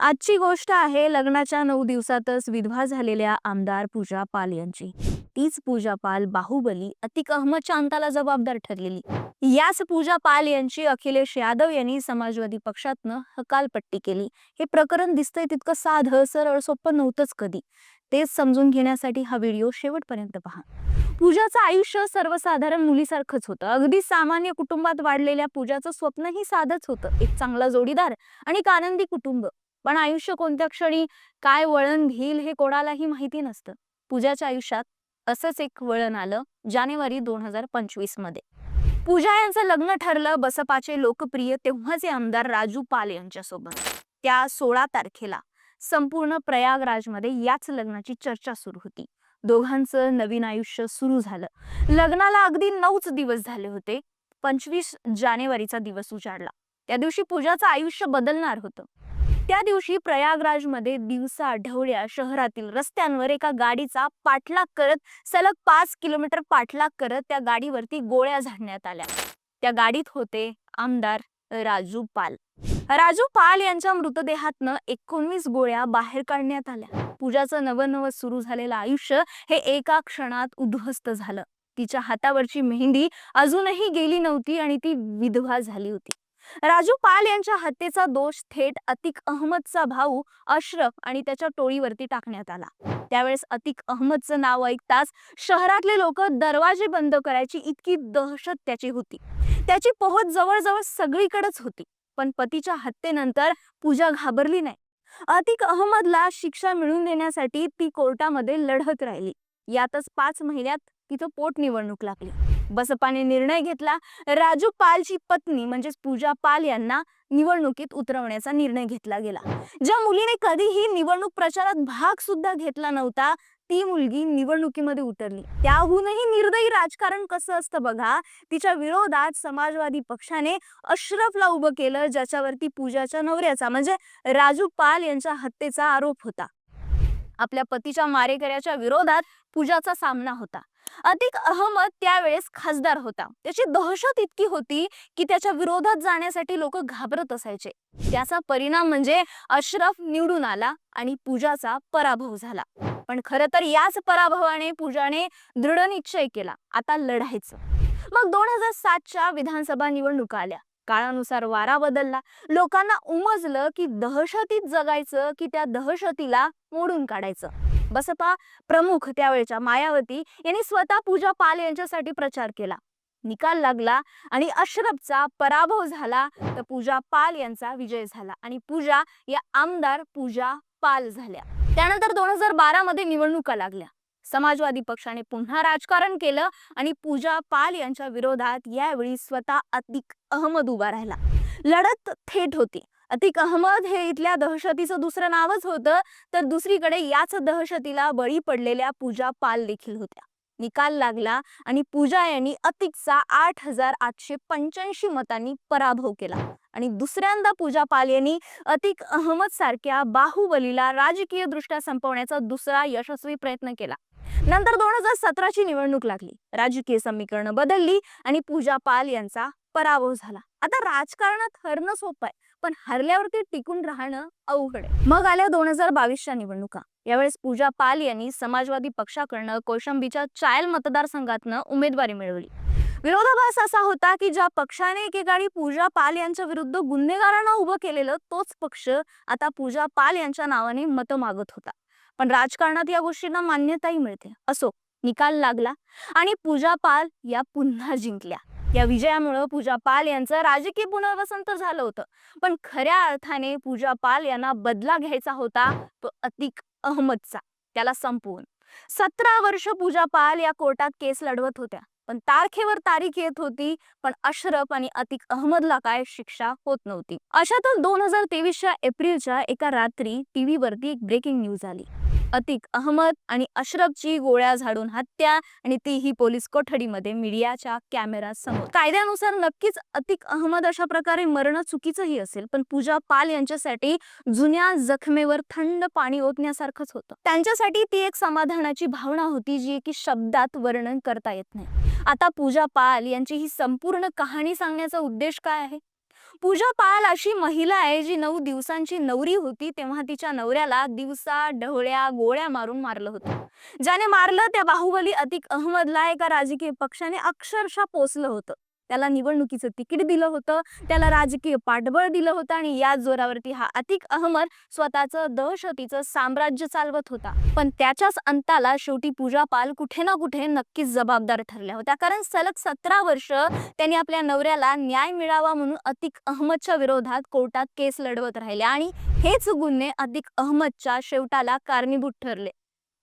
आजची गोष्ट आहे लग्नाच्या नऊ दिवसातच विधवा झालेल्या आमदार पूजा पाल यांची. तीच पूजा पाल बाहुबली अतिक अहमद शांताला जबाबदार ठरलेली. याच पूजा पाल यांची अखिलेश यादव यांनी समाजवादी पक्षातनं हकालपट्टी केली. हे प्रकरण दिसतंय तितकं साधं सरळ सोपं नव्हतंच कधी. तेच समजून घेण्यासाठी हा व्हिडिओ शेवटपर्यंत पहा. पूजाचं आयुष्य सर्वसाधारण मुलीसारखंच होतं. अगदी सामान्य कुटुंबात वाढलेल्या पूजाचं स्वप्नही साधच होतं. एक चांगला जोडीदार आणि एक आनंदी कुटुंब. पण आयुष्य कोणत्या क्षणी काय वळण घेईल हे कोणालाही माहिती नसतं. पूजाच्या आयुष्यात असंच एक वळण आलं जानेवारी दोन हजार पंचवीसमध्ये. पूजा यांचं लग्न ठरलं बसपाचे लोकप्रिय तेव्हाचे आमदार राजू पाल यांच्यासोबत. त्या सोळा तारखेला संपूर्ण प्रयागराजमध्ये याच लग्नाची चर्चा सुरू होती. दोघांचं नवीन आयुष्य सुरू झालं. लग्नाला अगदी नऊच दिवस झाले होते. पंचवीस जानेवारीचा दिवस उजाडला. त्या दिवशी पूजाचं आयुष्य बदलणार होतं. त्या दिवशी प्रयागराजमध्ये दिवसा आठवड्या शहरातील रस्त्यांवर एका गाडीचा पाठलाग करत सलग पाच किलोमीटर पाठलाग करत त्या गाडीवरती गोळ्या झाडण्यात आल्या. त्या गाडीत होते आमदार राजू पाल. राजू पाल यांच्या मृतदेहातनं एकोणवीस गोळ्या बाहेर काढण्यात आल्या. पूजाचं नवनव सुरू झालेलं आयुष्य हे एका क्षणात उद्ध्वस्त झालं. तिच्या हातावरची मेहंदी अजूनही गेली नव्हती आणि ती विधवा झाली होती. राजू पाल यांच्या हत्येचा दोष थेट अतिक अहमदचा भाऊ अशरफ आणि त्याच्या टोळीवरती टाकण्यात आला. त्यावेळेस अतिक अहमदचं नाव ऐकताच शहरातले लोक दरवाजे बंद करायची इतकी दहशत त्याची होती. त्याची पोहोच जवळजवळ सगळीकडेच होती पण पतीच्या हत्येनंतर पूजा घाबरली नाही. अतिक अहमदला शिक्षा मिळवून देण्यासाठी ती कोर्टामध्ये लढत राहिली. यातच पाच महिन्यात तिचं पोटनिवडणूक लागली. बसपाने निर्णय घेतला. राजू पालची पत्नी म्हणजेच पूजा पाल यांना निवडणुकीत उतरवण्याचा निर्णय घेतला गेला. ज्या मुलीने कधीही निवडणूक प्रचारात भाग सुद्धा घेतला नव्हता ती मुलगी निवडणुकीमध्ये उतरली. त्याहूनही निर्दयी राजकारण कसं असतं बघा तिच्या विरोधात समाजवादी पक्षाने अश्रफला उभं केलं ज्याच्यावरती पूजाच्या नवऱ्याचा म्हणजे राजू पाल यांच्या हत्येचा आरोप होता. आपल्या पतीच्या मारेकऱ्याच्या विरोधात पूजाचा सामना होता. अतिक अहमद त्यावेळेस खासदार होता. त्याची दहशत इतकी होती की त्याच्या विरोधात जाण्यासाठी लोक घाबरत असायचे. त्याचा परिणाम म्हणजे अशरफ निवडून आला आणि पूजाचा पराभव झाला. पण खरं तर याच पराभवाने पूजाने दृढ निश्चय केला. आता लढायचं. मग दोन हजार सातच्या विधानसभा निवडणुका आल्या. काळानुसार वारा बदलला. लोकांना उमजलं की दहशतीत जगायचं की त्या दहशतीला मोडून काढायचं. बसपा प्रमुख त्यावेळच्या मायावती यांनी स्वतः पूजा पाल यांच्यासाठी प्रचार केला. निकाल लागला आणि अशरफचा पराभव झाला तर पूजा पाल यांचा विजय झाला आणि पूजा या आमदार पूजा पाल झाल्या. त्यानंतर दोन हजार बारा मध्ये निवडणुका लागल्या. समाजवादी पक्षाने पुन्हा राजकारण केलं आणि पूजा पाल यांच्या विरोधात यावेळी स्वतः अतिक अहमद उभा राहिला. लढत थेट होती. अतिक अहमद हे इथल्या दहशतीचं दुसरं नावच होतं तर दुसरीकडे याच दहशतीला बळी पडलेल्या पूजा पाल देखील होत्या. निकाल लागला आणि पूजा यांनी अतिकचा आठ हजार आठशे पंच्याऐंशी मतांनी पराभव केला. आणि दुसऱ्यांदा पूजा पाल यांनी अतिक अहमद सारख्या बाहुबलीला राजकीय दृष्ट्या संपवण्याचा दुसरा यशस्वी प्रयत्न केला. नंतर दोन हजार सतराची निवडणूक लागली. राजकीय समीकरण बदलली आणि पूजा पाल यांचा पराभव झाला. आता राजकारणात हरणं सोपं आहे पण हरल्यावरती टिकून राहणं अवघड आहे. मग आल्या दोन हजार बावीसच्या निवडणुका. यावेळेस पूजा पाल यांनी समाजवादी पक्षाकडनं कोशंबीच्या चायल मतदारसंघातनं उमेदवारी मिळवली. विरोधाभास असा होता की ज्या पक्षाने एकेकाळी पूजा पाल यांच्या विरुद्ध गुन्हेगारांना उभं केलेलं तोच पक्ष आता पूजा पाल यांच्या नावाने मत मागत होता. पण राजकारणात या गोष्टींना मान्यताही मिळते. असो निकाल लागला आणि पूजा पाल या पुन्हा जिंकल्या. या विजयामुळं पूजा पाल यांचं राजकीय पुनर्वसन तर झालं होतं. पण खऱ्या अर्थाने पूजा पाल यांना बदला घ्यायचा होता तो अतिक अहमदचा. त्याला संपवून. सतरा वर्ष पूजा पाल या कोर्टात केस लढवत होत्या. पण तारखेवर तारीख येत होती पण अशरफ आणि अतिक अहमदला काय शिक्षा होत नव्हती. अशातच दोन हजार तेवीसच्या एप्रिलच्या एका रात्री टीव्ही वरती एक ब्रेकिंग न्यूज आली. अतिक अहमद आणि अशरफची गोळ्या झाडून हत्या आणि तीही पोलीस कोठडीमध्ये मीडियाच्या कॅमेरा समोर कायद्यानुसार नक्कीच अतिक अहमद अशा प्रकारे मरण चुकीचंही असेल पण पूजा पाल यांच्यासाठी जुन्या जखमेवर थंड पाणी ओतण्यासारखंच होतं. त्यांच्यासाठी ती एक समाधानाची भावना होती जी की शब्दात वर्णन करता येत नाही. आता पूजा पाल यांची ही संपूर्ण कहाणी सांगण्याचा उद्देश काय आहे? पूजा पाल अशी महिला आहे जी नऊ दिवसांची नवरी होती तेव्हा तिच्या नवऱ्याला दिवसा ढवळ्या गोळ्या मारून मारलं होतं. ज्याने मारलं त्या बाहुबली अतिक अहमदला एका राजकीय पक्षाने अक्षरशः पोचलं होतं. त्याला निवडणुकीचं तिकीट दिलं होतं. त्याला राजकीय पाठबळ दिलं होतं आणि याच जोरावरती हा अतिक अहमद स्वतःचं दहशतीचं साम्राज्य चालवत होता. पण त्याच्याच अंताला शेवटी पूजा पाल कुठे ना कुठे नक्कीच जबाबदार ठरल्या होत्या. कारण सलग सतरा वर्ष त्यांनी आपल्या नवऱ्याला न्याय मिळावा म्हणून अतिक अहमदच्या विरोधात कोर्टात केस लढवत राहिले आणि हेच गुन्हे अतिक अहमदच्या शेवटाला कारणीभूत ठरले.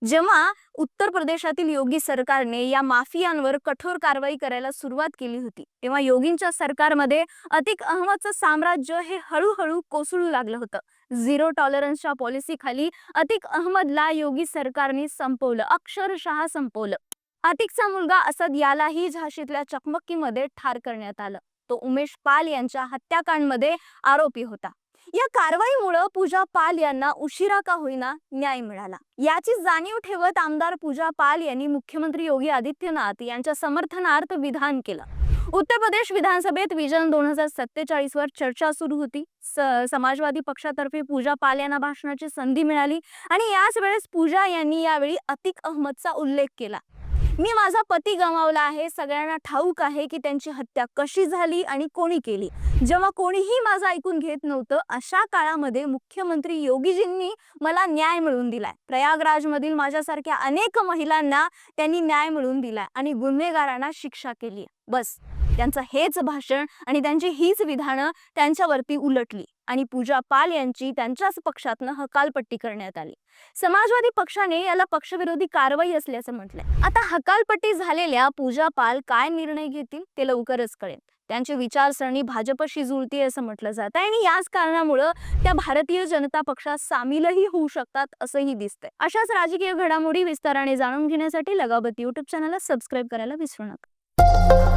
जेव्हा उत्तर प्रदेशातील योगी सरकारने या माफियांवर कठोर कारवाई करायला सुरुवात केली होती तेव्हा योगींच्या सरकारमध्ये अतिक अहमदचं साम्राज्य हे हळूहळू कोसळू लागलं होतं. झिरो टॉलरन्सच्या पॉलिसीखाली अतिक अहमदला योगी सरकारने संपवलं अक्षरशः संपवलं. अतिकचा मुलगा असद यालाही झाशीतल्या चकमकीमध्ये ठार करण्यात आलं. तो उमेश पाल यांच्या हत्याकांडमध्ये आरोपी होता. या कारवाईमुळं पूजा पाल यांना उशिरा का होईना न्याय मिळाला. याची जाणीव ठेवत आमदार पूजा पाल यांनी मुख्यमंत्री योगी आदित्यनाथ यांच्या समर्थनार्थ विधान केलं. उत्तर प्रदेश विधानसभेत विजन दोन हजार सत्तेचाळीस वर चर्चा सुरू होती. स- समाजवादी पक्षातर्फे पूजा पाल यांना भाषणाची संधी मिळाली आणि याच वेळेस पूजा यांनी यावेळी अतिक अहमदचा उल्लेख केला. मी माझा पती गमावला आहे सगळ्यांना ठाऊक आहे की त्यांची हत्या कशी झाली आणि कोणी केली. जेव्हा कोणीही माझं ऐकून घेत नव्हतं अशा काळामध्ये मुख्यमंत्री योगीजींनी मला न्याय मिळवून दिलाय. प्रयागराजमधील माझ्यासारख्या अनेक महिलांना त्यांनी न्याय मिळवून दिलाय आणि गुन्हेगारांना शिक्षा केली बस. त्यांचं हेच भाषण आणि त्यांची हीच विधानं त्यांच्यावरती उलटली आणि पूजा पाल यांची त्यांच्याच पक्षातनं हकालपट्टी करण्यात आली. समाजवादी पक्षाने याला पक्षविरोधी कारवाई असल्याचं म्हटलंय. आता हकालपट्टी झालेल्या पूजा पाल काय निर्णय घेतील ते लवकरच कळेल. त्यांची विचारसरणी भाजपशी जुळती असं म्हटलं जात आहे आणि याच कारणामुळं त्या भारतीय जनता पक्षात सामीलही होऊ शकतात असंही दिसतंय. अशाच राजकीय घडामोडी विस्ताराने जाणून घेण्यासाठी लगावती युट्यूब चॅनलला सबस्क्राईब करायला विसरू नका.